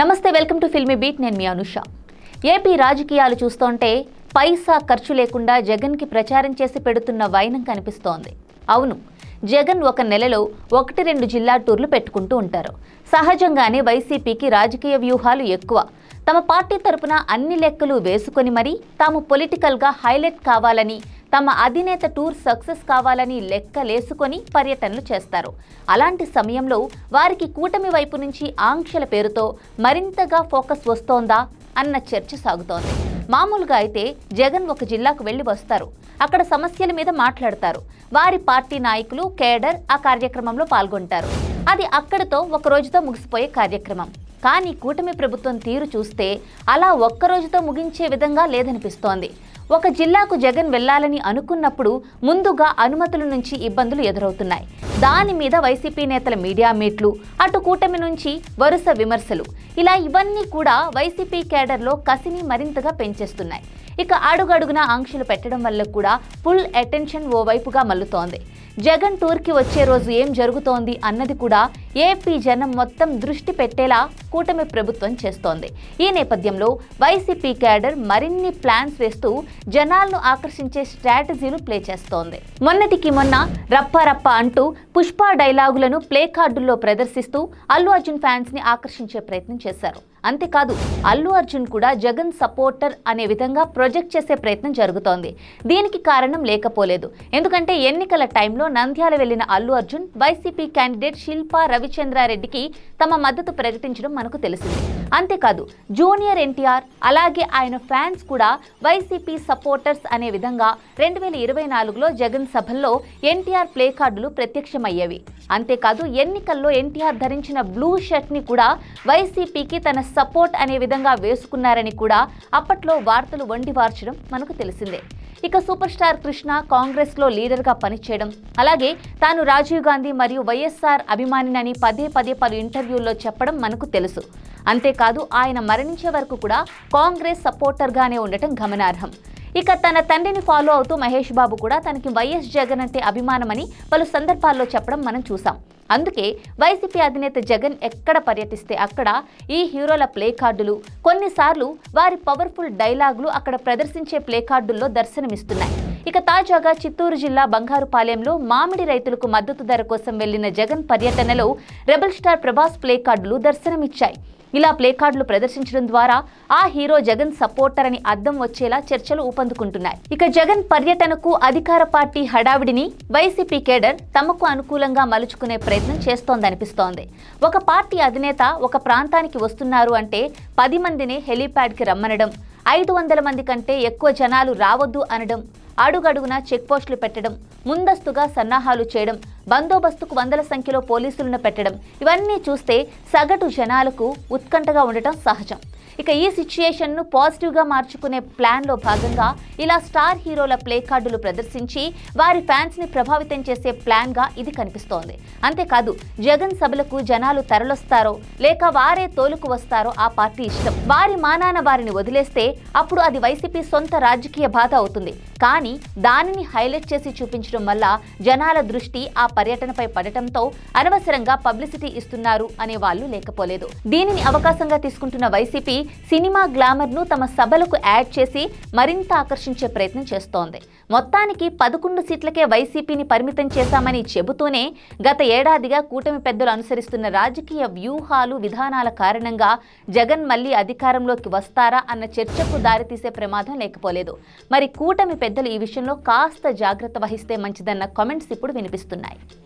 నమస్తే welcome to filmy beat. నేను మీ Anusha. AP రాజకీయాలు చూస్తుంటే పైసా ఖర్చు లేకుండా జగన్కి ప్రచారం చేసి పెడుతున్న వైనం కనిపిస్తోంది. అవును జగన్ ఒక నెలలో ఒకటి రెండు జిల్లా టూర్లు పెట్టుకుంటూ ఉంటారు. సహజంగానే వైసీపీకి రాజకీయ వ్యూహాలు ఎక్కువ. తమ పార్టీ తరపున అన్ని లెక్కలు వేసుకొని మరీ తాము పొలిటికల్గా హైలైట్ కావాలని తమ అధినేత టూర్ సక్సెస్ కావాలని లెక్కలేసుకొని పర్యటనలు చేస్తారు. అలాంటి సమయంలో వారికి కూటమి వైపు నుంచి ఆంక్షల పేరుతో మరింతగా ఫోకస్ వస్తోందా అన్న చర్చ సాగుతోంది. మామూలుగా అయితే జగన్ ఒక జిల్లాకు వెళ్ళి వస్తారు. అక్కడ సమస్యల మీద మాట్లాడతారు. వారి పార్టీ నాయకులు కేడర్ ఆ కార్యక్రమంలో పాల్గొంటారు. అది అక్కడితో ఒక రోజుతో ముగిసిపోయే కార్యక్రమం. కానీ కూటమి ప్రభుత్వం తీరు చూస్తే అలా ఒక్క రోజుతో ముగించే విధంగా లేదనిపిస్తోంది. ఒక జిల్లాకు జగన్ వెళ్ళాలని అనుకున్నప్పుడు ముందుగా అనుమతుల నుంచి ఇబ్బందులు ఎదురవుతున్నాయి. దాని మీద వైసీపీ నేతల మీడియా మీట్లు అటు కూటమి నుంచి వరుస విమర్శలు. ఇలా ఇవన్నీ కూడా వైసీపీ కేడర్లో కసిని మరింతగా పెంచేస్తున్నాయి. ఇక అడుగడుగున ఆంక్షలు పెట్టడం వల్ల కూడా ఫుల్ అటెన్షన్ ఓ వైపుగా మల్లుతోంది. జగన్ టూర్కి వచ్చే రోజు ఏం జరుగుతోంది అన్నది కూడా ఏపీ జనం మొత్తం దృష్టి పెట్టేలా కూటమి ప్రభుత్వం చేస్తోంది. ఈ నేపథ్యంలో వైసీపీ క్యాడర్ మరిన్ని ప్లాన్స్ వేస్తూ జనాలను ఆకర్షించే స్ట్రాటజీలు ప్లే చేస్తోంది. మొన్నటికి మొన్న రప్పారప్ప రప్ప అంటూ పుష్ప డైలాగులను ప్లే కార్డుల్లో ప్రదర్శిస్తూ అల్లు అర్జున్ ఫ్యాన్స్ని ఆకర్షించే ప్రయత్నం చేశారు. అంతేకాదు అల్లు అర్జున్ కూడా జగన్ సపోర్టర్ అనే విధంగా ప్రొజెక్ట్ చేసే ప్రయత్నం జరుగుతోంది. దీనికి కారణం లేకపోలేదు. ఎందుకంటే ఎన్నికల టైంలో నంద్యాల వెళ్ళిన అల్లు అర్జున్ వైసీపీ క్యాండిడేట్ శిల్పా రవిచంద్రారెడ్డికి తమ మద్దతు ప్రకటించడం మనకు తెలిసింది. అంతేకాదు జూనియర్ ఎన్టీఆర్ అలాగే ఆయన ఫ్యాన్స్ కూడా వైసీపీ సపోర్టర్స్ అనే విధంగా రెండు వేల ఇరవై నాలుగులో జగన్ సభల్లో ఎన్టీఆర్ ప్లే కార్డులు ప్రత్యక్షమయ్యేవి. అంతేకాదు ఎన్నికల్లో ఎన్టీఆర్ ధరించిన బ్లూ షర్ట్ని కూడా వైసీపీకి తన సపోర్ట్ అనే విధంగా వేసుకున్నారని కూడా అప్పట్లో వార్తలు వండివార్చడం మనకు తెలిసిందే. ఇక సూపర్ స్టార్ కృష్ణ కాంగ్రెస్లో లీడర్గా పనిచేయడం అలాగే తాను రాజీవ్ గాంధీ మరియు వైఎస్ఆర్ అభిమానినని పదే పదే పలు ఇంటర్వ్యూల్లో చెప్పడం మనకు తెలుసు. అంతేకాదు ఆయన మరణించే వరకు కూడా కాంగ్రెస్ సపోర్టర్గానే ఉండటం గమనార్హం. ఇక తన తండ్రిని ఫాలో అవుతూ మహేష్ బాబు కూడా తనకి వైఎస్ జగన్ అంటే అభిమానమని పలు సందర్భాల్లో చెప్పడం మనం చూసాం. అందుకే వైసీపీ అధినేత జగన్ ఎక్కడ పర్యటిస్తే అక్కడ ఈ హీరోల ప్లే కార్డులు కొన్నిసార్లు వారి పవర్ఫుల్ డైలాగులు అక్కడ ప్రదర్శించే ప్లే కార్డుల్లో దర్శనమిస్తున్నాయి. ఇక తాజాగా చిత్తూరు జిల్లా బంగారుపాలెంలో మామిడి రైతులకు మద్దతు ధర కోసం వెళ్ళిన జగన్ పర్యటనలో రెబల్ స్టార్ ప్రభాస్ ప్లే కార్డులు దర్శనమిచ్చాయి. ఇలా ప్లేకార్డులు ప్రదర్శించడం ద్వారా ఆ హీరో జగన్ సపోర్టర్ అని అర్థం వచ్చేలా చర్చలు ఊపందుకుంటున్నాయి. ఇక జగన్ పర్యటనకు అధికార పార్టీ హడావిడిని వైసీపీ కేడర్ తమకు అనుకూలంగా మలుచుకునే ప్రయత్నం చేస్తోందనిపిస్తోంది. ఒక పార్టీ అధినేత ఒక ప్రాంతానికి వస్తున్నారు అంటే పది మందిని హెలీప్యాడ్కి రమ్మనడం ఐదు వందల మంది కంటే ఎక్కువ జనాలు రావద్దు అనడం అడుగడుగున చెక్ పోస్టులు పెట్టడం ముందస్తుగా సన్నాహాలు చేయడం బందోబస్తుకు వందల సంఖ్యలో పోలీసులను పెట్టడం. ఇవన్నీ చూస్తే సగటు జనాలకు ఉత్కంఠగా ఉండటం సహజం. ఇక ఈ సిచ్యుయేషన్ను పాజిటివ్గా మార్చుకునే ప్లాన్లో భాగంగా ఇలా స్టార్ హీరోల ప్లే కార్డులు ప్రదర్శించి వారి ఫ్యాన్స్ని ప్రభావితం చేసే ప్లాన్గా ఇది కనిపిస్తోంది. అంతేకాదు జగన్ సభలకు జనాలు తరలొస్తారో లేక వారే తోలుకు వస్తారో ఆ పార్టీ ఇష్టం. వారి మానాన వారిని వదిలేస్తే అప్పుడు అది వైసీపీ సొంత రాజకీయ బాధ అవుతుంది. కానీ దానిని హైలైట్ చేసి చూపించడం వల్ల జనాల దృష్టి ఆ పర్యటనపై పడటంతో అనవసరంగా పబ్లిసిటీ ఇస్తున్నారు అనే వాళ్ళు లేకపోలేదు. దీనిని అవకాశంగా తీసుకుంటున్న వైసీపీ సినిమా గ్లామర్ను తమ సభలకు యాడ్ చేసి మరింత ఆకర్షించే ప్రయత్నం చేస్తోంది. మొత్తానికి పదకొండు సీట్లకే వైసీపీని పరిమితం చేశామని చెబుతూనే గత ఏడాదిగా కూటమి పెద్దలు అనుసరిస్తున్న రాజకీయ వ్యూహాలు విధానాల కారణంగా జగన్ మళ్ళీ అధికారంలోకి వస్తారా అన్న చర్చకు దారితీసే ప్రమాదం లేకపోలేదు. మరి కూటమి పెద్దలు ఈ విషయంలో కాస్త జాగ్రత్త వహిస్తే మంచిదన్న కామెంట్స్ ఇప్పుడు వినిపిస్తున్నాయి.